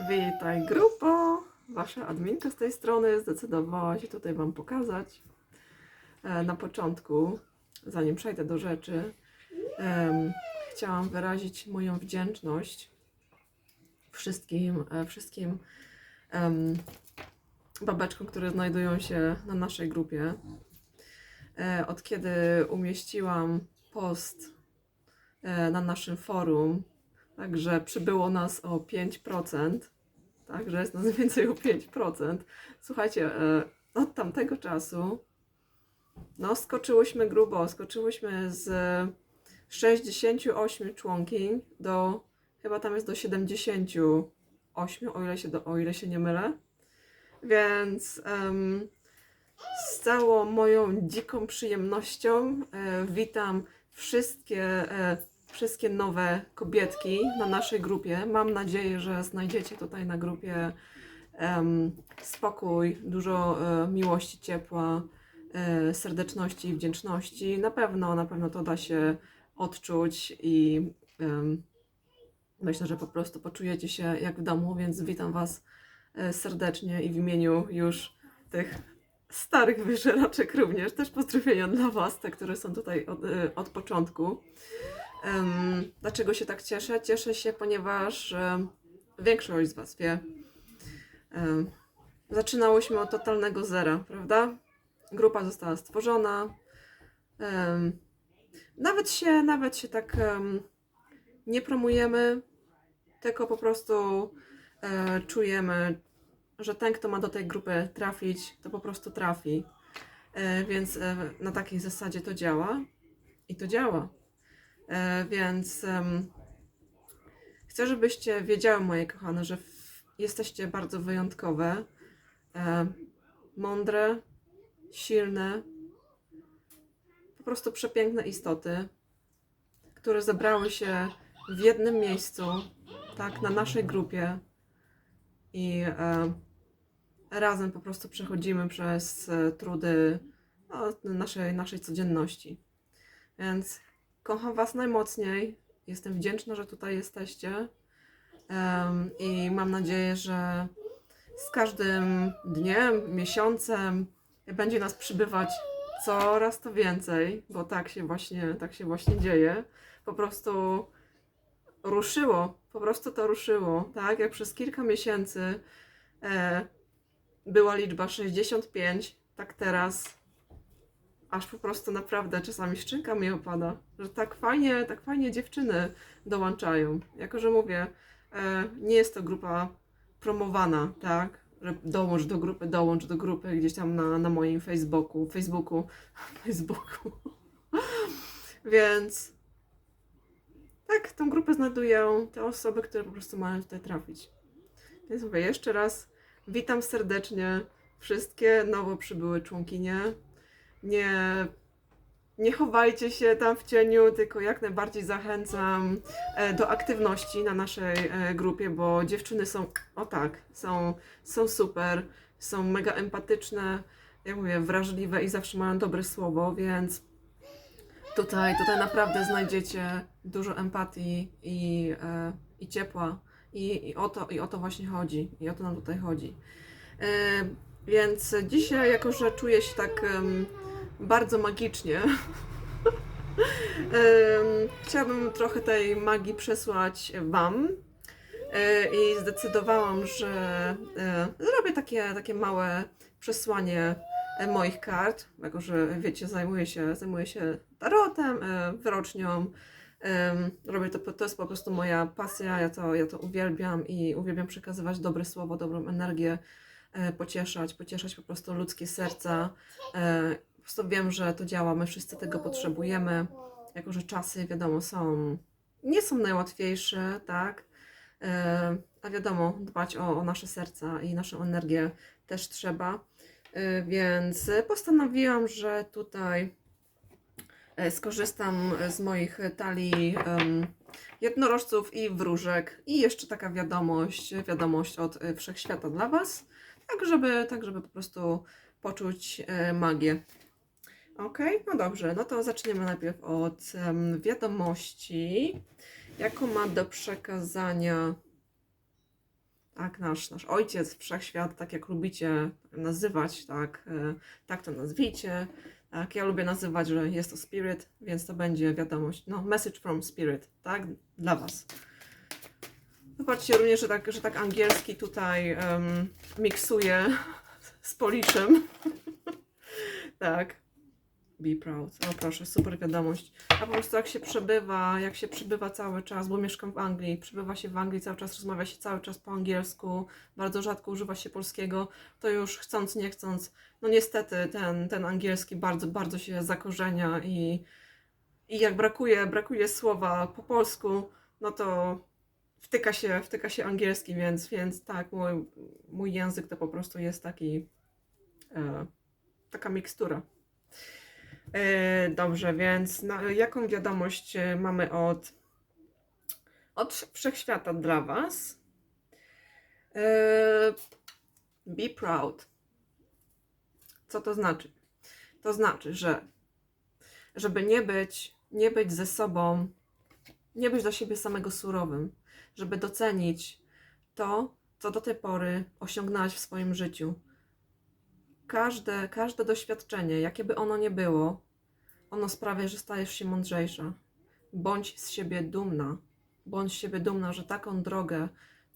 Witaj grupo! Wasza adminka z tej strony zdecydowała się tutaj Wam pokazać. E, Na początku, zanim przejdę do rzeczy, chciałam wyrazić moją wdzięczność wszystkim, e, wszystkim babeczkom, które znajdują się na naszej grupie. E, Od kiedy umieściłam post na naszym forum, Także przybyło nas o 5%. Także jest nas więcej o 5%. Słuchajcie, e, od tamtego czasu no skoczyłyśmy grubo. Skoczyłyśmy z 68 członkiń do chyba tam jest do 78, o ile się, do, o ile się nie mylę. Więc em, z całą moją dziką przyjemnością e, witam wszystkie e, wszystkie nowe kobietki na naszej grupie. Mam nadzieję, że znajdziecie tutaj na grupie em, spokój, dużo e, miłości, ciepła, e, serdeczności i wdzięczności. Na pewno, na pewno to da się odczuć i em, myślę, że po prostu poczujecie się jak w domu, więc witam Was e, serdecznie i w imieniu już tych starych wyżeraczek również. Też pozdrowienia dla Was, te, które są tutaj od, od początku. Em, dlaczego się tak cieszę? Cieszę się, ponieważ em, większość z Was wie, em, zaczynałyśmy od totalnego zera, prawda? Grupa została stworzona. em, nawet się, nawet się tak em, nie promujemy, tylko po prostu e, czujemy, że ten, kto ma do tej grupy trafić, to po prostu trafi. E, więc e, na takiej zasadzie to działa i to działa. E, więc chcę, żebyście wiedziały, moje kochane, że jesteście bardzo wyjątkowe, e, mądre, silne, po prostu przepiękne istoty, które zebrały się w jednym miejscu, tak, na naszej grupie i e, razem po prostu przechodzimy przez trudy no, naszej, naszej codzienności. Więc Kocham Was najmocniej. Jestem wdzięczna, że tutaj jesteście. Em, I mam nadzieję, że z każdym dniem, miesiącem będzie nas przybywać coraz to więcej, bo tak się właśnie, tak się właśnie dzieje. Po prostu ruszyło, po prostu to ruszyło, tak? Jak przez kilka miesięcy e, była liczba 65, tak teraz aż po prostu naprawdę czasami szczęka mi opada, że tak fajnie, tak fajnie dziewczyny dołączają. Jako, że mówię, e, nie jest to grupa promowana, tak? Że dołącz do grupy, dołącz do grupy gdzieś tam na, na moim Facebooku, Facebooku, Facebooku. Więc tak, tą grupę znajdują te osoby, które po prostu mają tutaj trafić. Więc mówię jeszcze raz, witam serdecznie wszystkie nowo przybyłe członkinie nie, nie chowajcie się tam w cieniu, tylko jak najbardziej zachęcam e, do aktywności na naszej e, grupie, bo dziewczyny są, o tak, są, są super, są mega empatyczne, jak mówię, wrażliwe i zawsze mają dobre słowo, więc tutaj, tutaj naprawdę znajdziecie dużo empatii i, e, i ciepła. I, I, o to, I o to właśnie chodzi. I o to nam tutaj chodzi. Więc dzisiaj, jako że czuję się tak bardzo magicznie, chciałabym trochę tej magii przesłać Wam. E, I zdecydowałam, że e, zrobię takie, takie małe przesłanie e, moich kart, jako że wiecie, zajmuję się, zajmuję się tarotem, wyrocznią. Robię to, to jest po prostu moja pasja, ja to, ja to uwielbiam i uwielbiam przekazywać dobre słowo, dobrą energię, pocieszać, pocieszać po prostu ludzkie serca. Prostu wiem, że to działa, my wszyscy tego potrzebujemy, jako że czasy, wiadomo, są, nie są najłatwiejsze, tak? E, A wiadomo, dbać o, o nasze serca i naszą energię też trzeba. E, Więc postanowiłam, że tutaj e, skorzystam z moich talii jednorożców i wróżek i jeszcze taka wiadomość, wiadomość od wszechświata dla Was, tak żeby, tak żeby po prostu poczuć magię. Ok, no dobrze, no to zaczniemy najpierw od em, wiadomości, jaką ma do przekazania tak, nasz, nasz ojciec, wszechświat, tak jak lubicie nazywać, tak, e, tak to nazwijcie. Tak, ja lubię nazywać, że jest to spirit, więc to będzie wiadomość, no, message from spirit, tak, dla Was. Zobaczcie również, że tak, że tak angielski tutaj em, miksuje z poliszem. tak. Be proud. O proszę, super wiadomość. A po prostu jak się przebywa, jak się przebywa cały czas, bo mieszkam w Anglii, przebywa się w Anglii cały czas, rozmawia się cały czas po angielsku, bardzo rzadko używa się polskiego, to już chcąc, nie chcąc, no niestety ten, ten angielski bardzo, bardzo się zakorzenia i, i jak brakuje, brakuje słowa po polsku, no to wtyka się, wtyka się angielski, więc, więc tak, mój, mój język to po prostu jest taki, e, taka mikstura. E, dobrze, więc na, jaką wiadomość e, mamy od, od wszechświata dla Was? E, be proud. Co to znaczy? To znaczy, że żeby nie być, nie być ze sobą, nie być dla siebie samego surowym, żeby docenić to, co do tej pory osiągnąłeś w swoim życiu. Każde, każde doświadczenie, jakie by ono nie było, ono sprawia, że stajesz się mądrzejsza. Bądź z siebie dumna. Bądź z siebie dumna, że taką drogę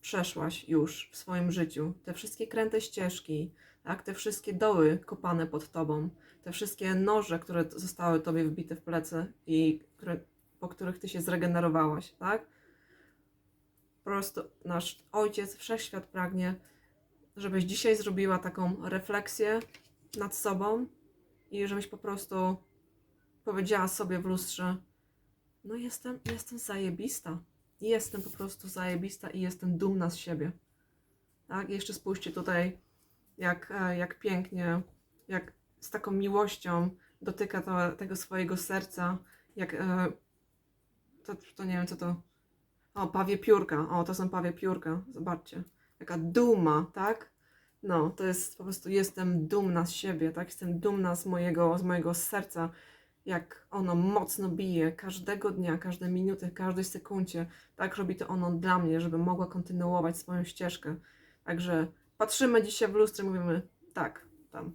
przeszłaś już w swoim życiu. Te wszystkie kręte ścieżki, tak? te wszystkie doły kopane pod tobą, te wszystkie noże, które zostały tobie wbite w plecy i które, po których ty się zregenerowałaś, tak? Po prostu nasz Ojciec, Wszechświat pragnie, żebyś dzisiaj zrobiła taką refleksję nad sobą i żebyś po prostu powiedziała sobie w lustrze: No, jestem, jestem zajebista. Jestem po prostu zajebista i jestem dumna z siebie. Tak? I jeszcze spójrzcie tutaj, jak, e, jak pięknie, jak z taką miłością dotyka to, tego swojego serca, jak e, to, to nie wiem co to. O, pawie piórka. O, to są pawie piórka. Zobaczcie. Jaka duma, tak? No, to jest po prostu jestem dumna z siebie, tak? Jestem dumna z mojego, z mojego serca, jak ono mocno bije każdego dnia, każde minuty, każdej sekundzie. Tak robi to ono dla mnie, żeby mogła kontynuować swoją ścieżkę. Także patrzymy dzisiaj w lustrze, mówimy tak, tam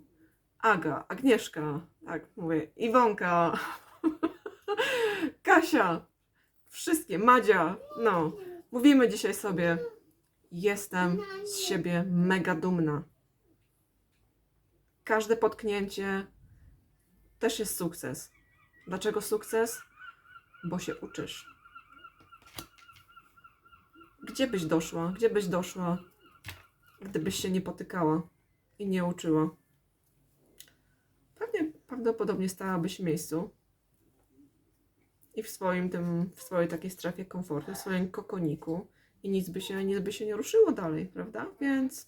Aga, Agnieszka, tak, mówię, Iwonka, Kasia, wszystkie, Madzia, no, mówimy dzisiaj sobie, jestem z siebie mega dumna. Każde potknięcie też jest sukces. Dlaczego sukces? Bo się uczysz. Gdzie byś doszła? Gdzie byś doszła, gdybyś się nie potykała i nie uczyła? Pewnie prawdopodobnie stałabyś w miejscu i w swoim tym, w swojej takiej strefie komfortu, w swoim kokoniku i nic by się, nic by się nie ruszyło dalej, prawda? Więc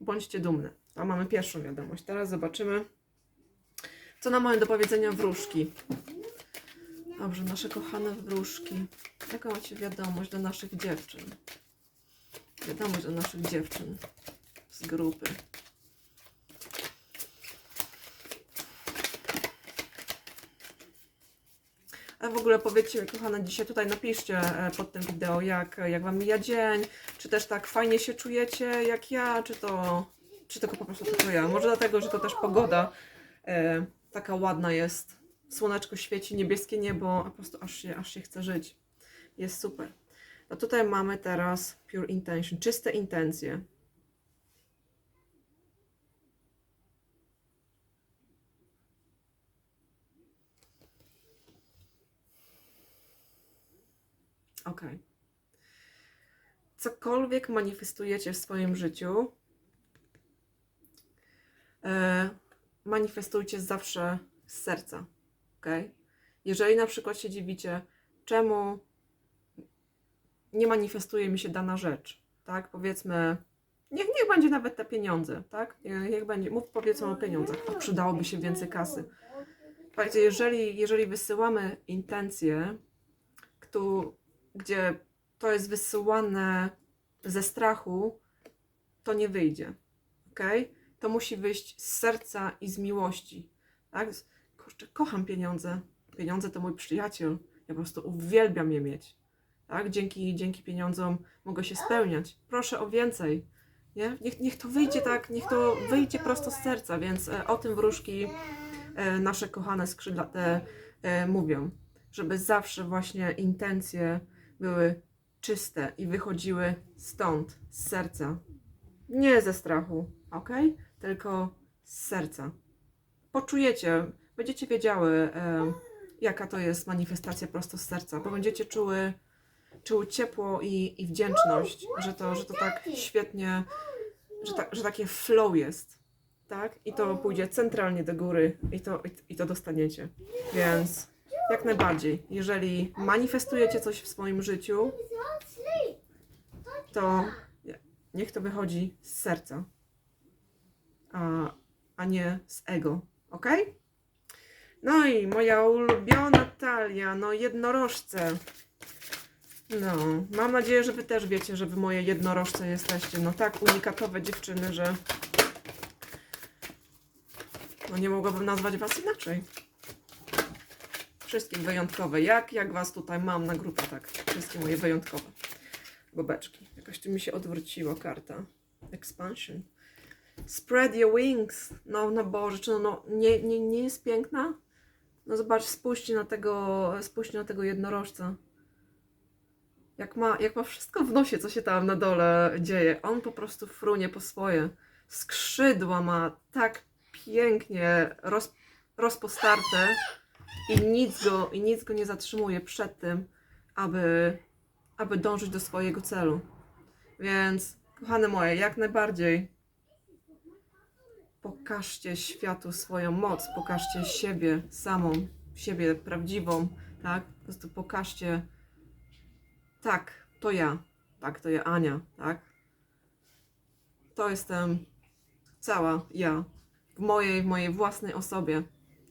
bądźcie dumne. To mamy pierwszą wiadomość. Teraz zobaczymy, co nam mają do powiedzenia wróżki. Dobrze, nasze kochane wróżki. Jaką macie wiadomość do naszych dziewczyn? Wiadomość do naszych dziewczyn z grupy. W ogóle powiedzcie mi, kochane, dzisiaj tutaj napiszcie e, pod tym wideo, jak, jak Wam mija dzień, czy też tak fajnie się czujecie jak ja, czy to, czy tylko po prostu tylko ja. Może dlatego, że to też pogoda e, taka ładna jest, słoneczko świeci, niebieskie niebo, a po prostu aż się, aż się chce żyć. Jest super. No tutaj mamy teraz pure intention, czyste intencje. Ok. Cokolwiek manifestujecie w swoim życiu, e, manifestujcie zawsze z serca. Ok? Jeżeli na przykład się dziwicie, czemu nie manifestuje mi się dana rzecz, tak? Powiedzmy, niech, niech będzie nawet te pieniądze, tak? Niech, będzie, mów powiedzmy o pieniądzach, a przydałoby się więcej kasy. Słuchajcie, jeżeli, jeżeli wysyłamy intencje, kto, gdzie to jest wysyłane ze strachu, to nie wyjdzie. Ok? To musi wyjść z serca i z miłości. Tak? Kurczę, kocham pieniądze. Pieniądze to mój przyjaciel. Ja po prostu uwielbiam je mieć. tak? Dzięki, dzięki pieniądzom mogę się spełniać. Proszę o więcej. Nie? Niech, niech to wyjdzie tak, niech to wyjdzie prosto z serca, więc e, o tym wróżki e, nasze kochane skrzydlate e, mówią, żeby zawsze właśnie intencje były czyste i wychodziły stąd, z serca. Nie ze strachu, ok? Tylko z serca. Poczujecie, będziecie wiedziały, e, jaka to jest manifestacja prosto z serca, bo będziecie czuły, czuły ciepło i, i wdzięczność, że to, że to tak świetnie, że, ta, że takie flow jest, tak? I to pójdzie centralnie do góry i to, i, i to dostaniecie. Więc jak najbardziej, jeżeli manifestujecie coś w swoim życiu, to niech to wychodzi z serca, a, a nie z ego, ok? No i moja ulubiona talia, no jednorożce. No, mam nadzieję, że wy też wiecie, że wy moje jednorożce jesteście. No tak unikatowe dziewczyny, że no nie mogłabym nazwać was inaczej. Wszystkie wyjątkowe. Jak, jak was tutaj mam na grupie, tak. Wszystkie moje wyjątkowe. Bobeczki. Jakoś tu mi się odwróciła karta. Expansion. Spread your wings. No, no Boże, czy no, no nie, nie, nie jest piękna? No zobacz, spójrzcie na tego, spójrzcie na tego jednorożca. Jak ma, jak ma wszystko w nosie, co się tam na dole dzieje. On po prostu frunie po swoje. Skrzydła ma tak pięknie roz, rozpostarte i nic, go, i nic go nie zatrzymuje przed tym, aby, aby dążyć do swojego celu. Więc, kochane moje, jak najbardziej pokażcie światu swoją moc, pokażcie siebie samą, siebie prawdziwą, tak? Po prostu pokażcie, tak, to ja, tak, to ja Ania, tak? To jestem cała ja, w mojej, w mojej własnej osobie.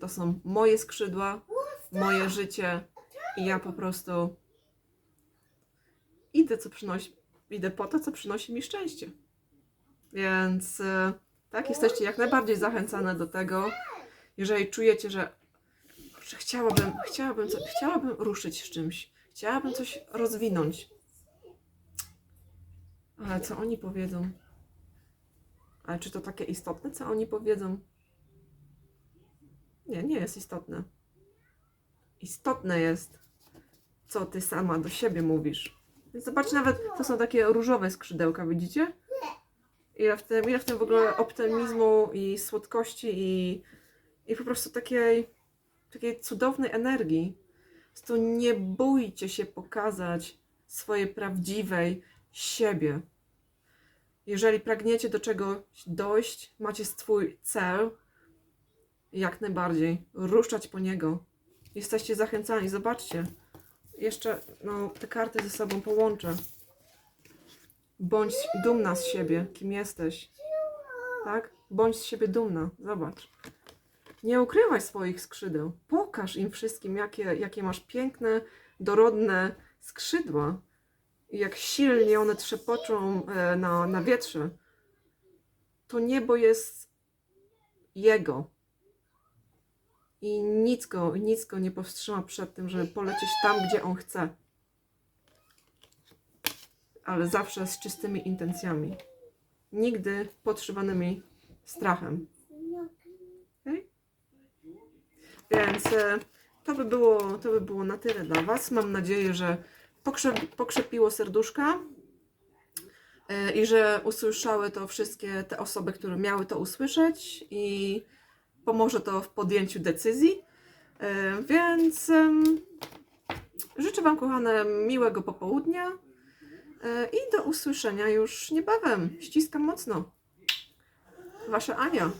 To są moje skrzydła, moje życie i ja po prostu idę, co przynosi, idę po to, co przynosi mi szczęście. Więc e, tak, jesteście jak najbardziej zachęcane do tego, jeżeli czujecie, że, że chciałabym, chciałabym, co, chciałabym ruszyć z czymś, chciałabym coś rozwinąć. Ale co oni powiedzą? Ale czy to takie istotne, co oni powiedzą? Nie, nie jest istotne. Istotne jest, co ty sama do siebie mówisz. Zobaczcie, nawet to są takie różowe skrzydełka, widzicie? Ile w tym, ile w tym w ogóle optymizmu i słodkości i, i po prostu takiej, takiej cudownej energii. Po prostu nie bójcie się pokazać swojej prawdziwej siebie. Jeżeli pragniecie do czegoś dojść, macie swój cel, jak najbardziej, ruszać po niego. Jesteście zachęcani, zobaczcie. Jeszcze no, te karty ze sobą połączę. Bądź dumna z siebie, kim jesteś. Tak? Bądź z siebie dumna. Zobacz. Nie ukrywaj swoich skrzydeł. Pokaż im wszystkim, jakie, jakie masz piękne, dorodne skrzydła. I jak silnie one trzepoczą e, na, na wietrze. To niebo jest jego. I nic go, nic go nie powstrzyma przed tym, żeby polecieć tam, gdzie on chce ale zawsze z czystymi intencjami. Nigdy podszywanymi strachem. Okay? Więc e, to by, było, to by było na tyle dla Was. Mam nadzieję, że pokrzep, pokrzepiło serduszka e, i że usłyszały to wszystkie te osoby, które miały to usłyszeć i pomoże to w podjęciu decyzji. E, Więc życzę Wam, kochane, miłego popołudnia. E, I do usłyszenia już niebawem. Ściskam mocno. Wasza Ania.